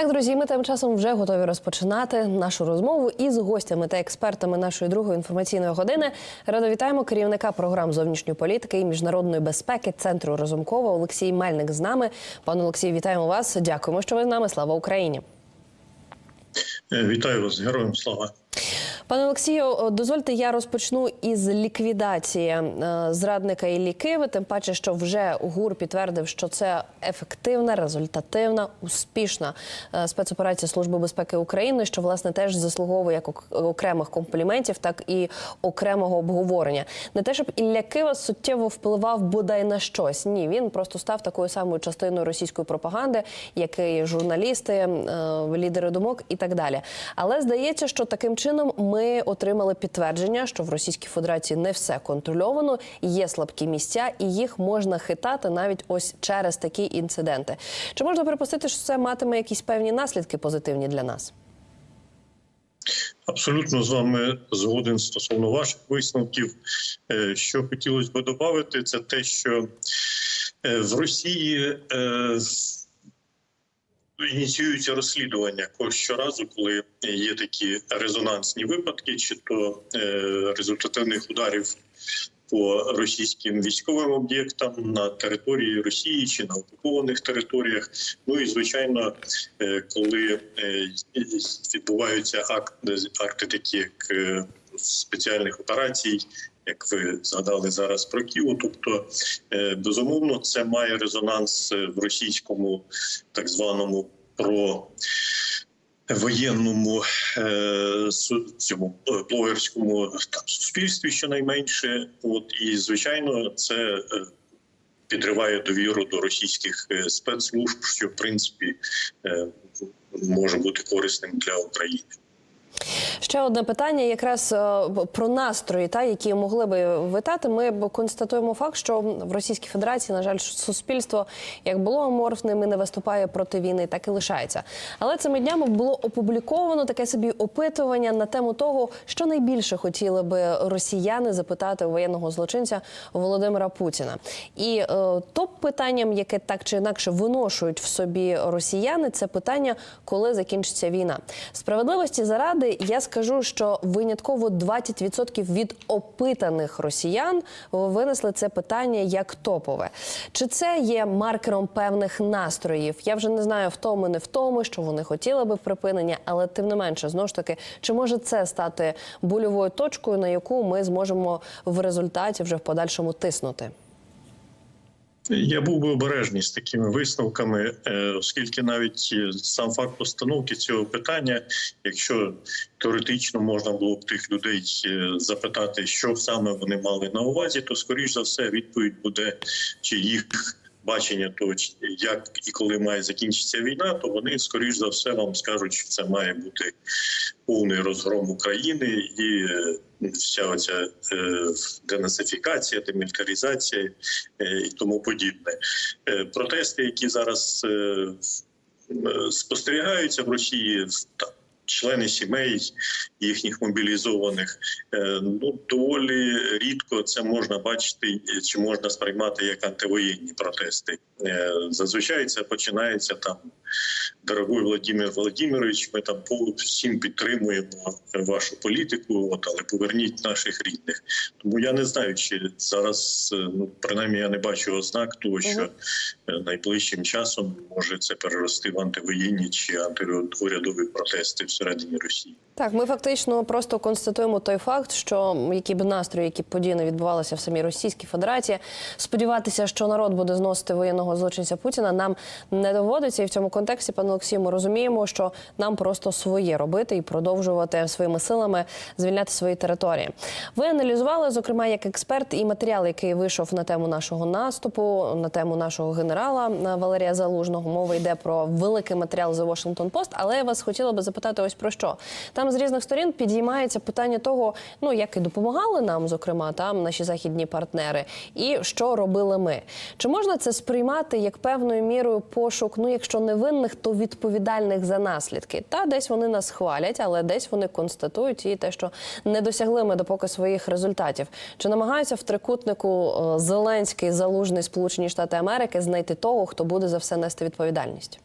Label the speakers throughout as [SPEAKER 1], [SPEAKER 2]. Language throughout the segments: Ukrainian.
[SPEAKER 1] Так, друзі, ми тим часом вже готові розпочинати нашу розмову із гостями та експертами нашої другої інформаційної години. Радо вітаємо керівника програм зовнішньої політики і міжнародної безпеки Центру Розумкова Олексій Мельник з нами. Пане Олексій, вітаємо вас. Дякуємо, що ви з нами. Слава Україні.
[SPEAKER 2] Е, Вітаю вас, героям слава.
[SPEAKER 1] Пане Олексію, дозвольте, я розпочну із ліквідації е, зрадника Іллі Киви. Тим паче, що вже ГУР підтвердив, що це ефективна, результативна, успішна е, спецоперація Служби безпеки України, що власне теж заслуговує як окремих компліментів, так і окремого обговорення. Не те, щоб Ілля Кива суттєво впливав бодай на щось. Ні, він просто став такою самою частиною російської пропаганди, як і журналісти, е, лідери думок і так далі. Але здається, що таким чином ми отримали підтвердження, що в Російській Федерації не все контрольовано, є слабкі місця, і їх можна хитати навіть ось через такі інциденти. Чи можна припустити, що це матиме якісь певні наслідки позитивні для нас?
[SPEAKER 2] Абсолютно з вами згоден стосовно ваших висновків. Е, Що хотілося б додати, це те, що е, в Росії ініціюються розслідування щоразу, коли є такі резонансні випадки, чи то е, результативних ударів. По російським військовим об'єктам на території Росії чи на окупованих територіях. Ну і звичайно, е, коли е, відбуваються акти, акти такі як спеціальних операцій, як ви згадали зараз про Київ, тобто е, безумовно це має резонанс е, в російському так званому про. Воєнному е, цьому блогерському там суспільстві, щонайменше, от і звичайно, це підриває довіру до російських спецслужб, що в принципі може бути корисним для України.
[SPEAKER 1] Ще одне питання, якраз е, про настрої, та які могли би витати. Ми констатуємо факт, що в Російській Федерації, на жаль, суспільство як було аморфним і не виступає проти війни, так і лишається. Але цими днями було опубліковано таке собі опитування на тему того, що найбільше хотіли би росіяни запитати у воєнного злочинця Володимира Путіна. І е, топ питанням, яке так чи інакше виношують в собі росіяни, це питання, коли закінчиться війна. Справедливості заради я скажу, що винятково 20% від опитаних росіян винесли це питання як топове. Чи це є маркером певних настроїв? Я вже не знаю втоми, не втоми, що вони хотіли би припинення, але тим не менше, знову ж таки, чи може це стати больовою точкою, на яку ми зможемо в результаті вже в подальшому тиснути?
[SPEAKER 2] Я був би обережний з такими висновками, е, оскільки навіть е, сам факт постановки цього питання, якщо теоретично можна було б тих людей е, запитати, що саме вони мали на увазі, то скоріш за все відповідь буде чи їх. Бачення того, як і коли має закінчитися війна, то вони скоріш за все вам скажуть, що це має бути повний розгром України і е, вся оця е, денацифікація, демілітаризація е, і тому подібне. Протести, які зараз спостерігаються в Росії, та члени сімей їхніх мобілізованих, е, ну доволі рідко це можна бачити чи можна сприймати як антивоєнні протести. Е, Зазвичай це починається там. Дорогой Владимир Володимирович, ми там всім підтримуємо вашу політику, от але поверніть наших рідних. Тому я не знаю, чи зараз е, ну принаймні я не бачу ознак того, що е, найближчим часом може це перерости в антивоєнні чи антиурядові протести всередині Росії.
[SPEAKER 1] Так, ми фактично просто констатуємо той факт, що які б настрої, які б події не відбувалися в самій Російській Федерації, сподіватися, що народ буде зносити воєнного злочинця Путіна, нам не доводиться. І в цьому контексті, пане Олексію, ми розуміємо, що нам просто своє робити і продовжувати своїми силами звільняти свої території. Ви аналізували, зокрема, як експерт, і матеріал, який вийшов на тему нашого наступу, на тему нашого генерала е, Валерія Залужного. Мова йде про великий матеріал The Washington Post, але я вас хотіла би запитати ось про що. Там з різних сторін підіймається питання того, ну як і допомагали нам, зокрема, там наші західні партнери, і що робили ми. Чи можна це сприймати як певною мірою пошук, ну якщо не винних, то відповідальних за наслідки? Та десь вони нас хвалять, але десь вони констатують і те, що не досягли ми допоки своїх результатів. Чи намагаються в трикутнику е, Зеленський, Залужний, Сполучені Штати Америки знайти того, хто буде за все нести відповідальність?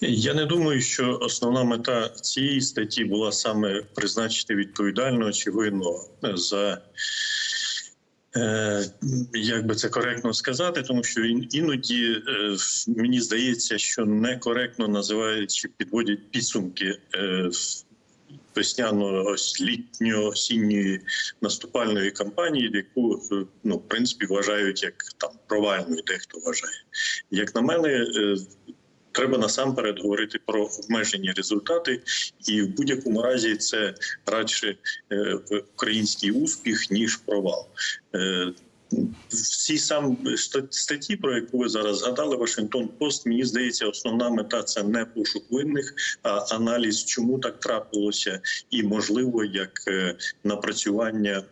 [SPEAKER 2] Я не думаю, що основна мета цієї статті була саме призначити відповідального чи винного за. Е, Як би це коректно сказати, тому що ін- іноді е, мені здається, що некоректно називають чи підводять підсумки е, весняно літньо осінньої наступальної кампанії, яку ну в принципі вважають як там провальною, дехто вважає. Як на мене, треба насамперед говорити про обмежені результати, і в будь-якому разі це радше е, український успіх ніж провал. Е, всі сам статті, про яку ви зараз згадали, Вашингтон Пост, мені здається, основна мета це не пошук винних, а аналіз, чому так трапилося, і можливо як е, напрацювання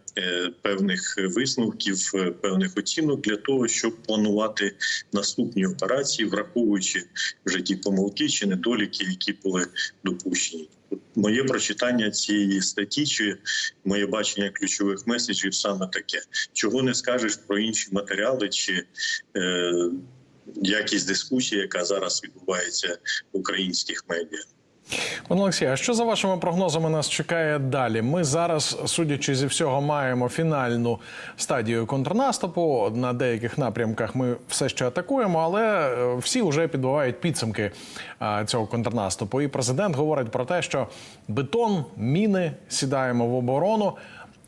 [SPEAKER 2] певних висновків, е, певних оцінок для того, щоб планувати наступні операції, враховуючи вже ті помилки чи недоліки, які були допущені. Моє прочитання цієї статті чи моє бачення ключових меседжів саме таке. Чого не скажеш про інші матеріали чи е, якість дискусії, яка зараз відбувається в українських медіа.
[SPEAKER 3] Пане Олексій, а що за вашими прогнозами нас чекає далі? Ми зараз, судячи зі всього, маємо фінальну стадію контрнаступу. На деяких напрямках ми все ще атакуємо, але е, всі вже підбивають підсумки цього контрнаступу. І президент говорить про те, що бетон, міни сідаємо в оборону.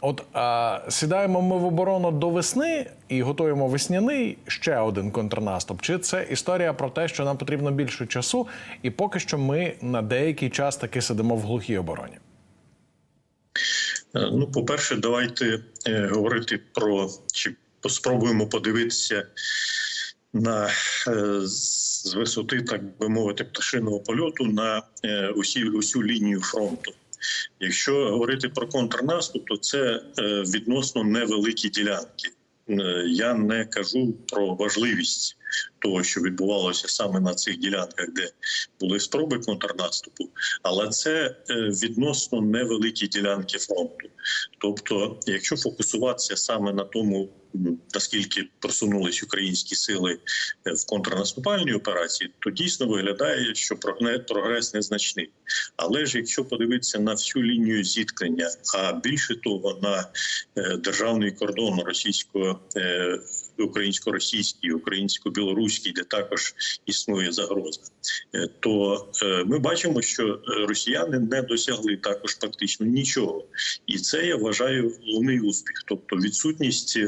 [SPEAKER 3] От а, сідаємо ми в оборону до весни і готуємо весняний ще один контрнаступ. Чи це історія про те, що нам потрібно більше часу, і поки що ми на деякий час таки сидимо в глухій обороні?
[SPEAKER 2] Е, Ну, по-перше, давайте е, говорити про чи спробуємо подивитися на е, з висоти, так би мовити, пташиного польоту на е, усі усю лінію фронту. Якщо говорити про контрнаступ, то це е, відносно невеликі ділянки. Е, Я не кажу про важливість того, що відбувалося саме на цих ділянках, де були спроби контрнаступу, але це е, відносно невеликі ділянки фронту. Тобто, якщо фокусуватися саме на тому, наскільки просунулись українські сили е, в контрнаступальній операції, то дійсно виглядає, що прогрес незначний. Але ж якщо подивитися на всю лінію зіткнення, а більше того, на е, державний кордон російсько українсько-російський, українсько-білоруський, де також існує загроза, е, то е, ми бачимо, що е, росіяни не досягли також практично нічого, і це я вважаю головний успіх, тобто відсутність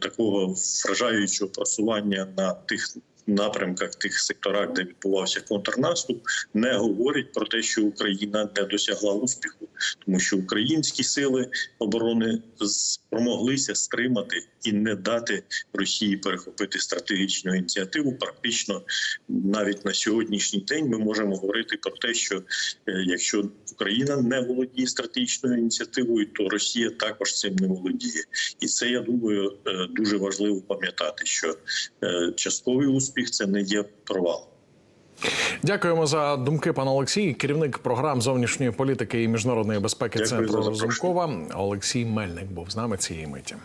[SPEAKER 2] такого вражаючого просування на тих. Напрямках тих секторах, де відбувався контрнаступ, не говорить про те, що Україна не досягла успіху, тому що українські сили оборони спромоглися стримати і не дати Росії перехопити стратегічну ініціативу. Практично навіть на сьогоднішній день ми можемо говорити про те, що е, якщо Україна не володіє стратегічною ініціативою, то Росія також цим не володіє, і це я думаю е, дуже важливо пам'ятати, що е, частковий успіх це не є провал.
[SPEAKER 3] Дякуємо за думки, пане Олексій. Керівник програм зовнішньої політики і міжнародної безпеки
[SPEAKER 2] Дякую
[SPEAKER 3] Центру. Розумкова Олексій Мельник був з нами цієї миті.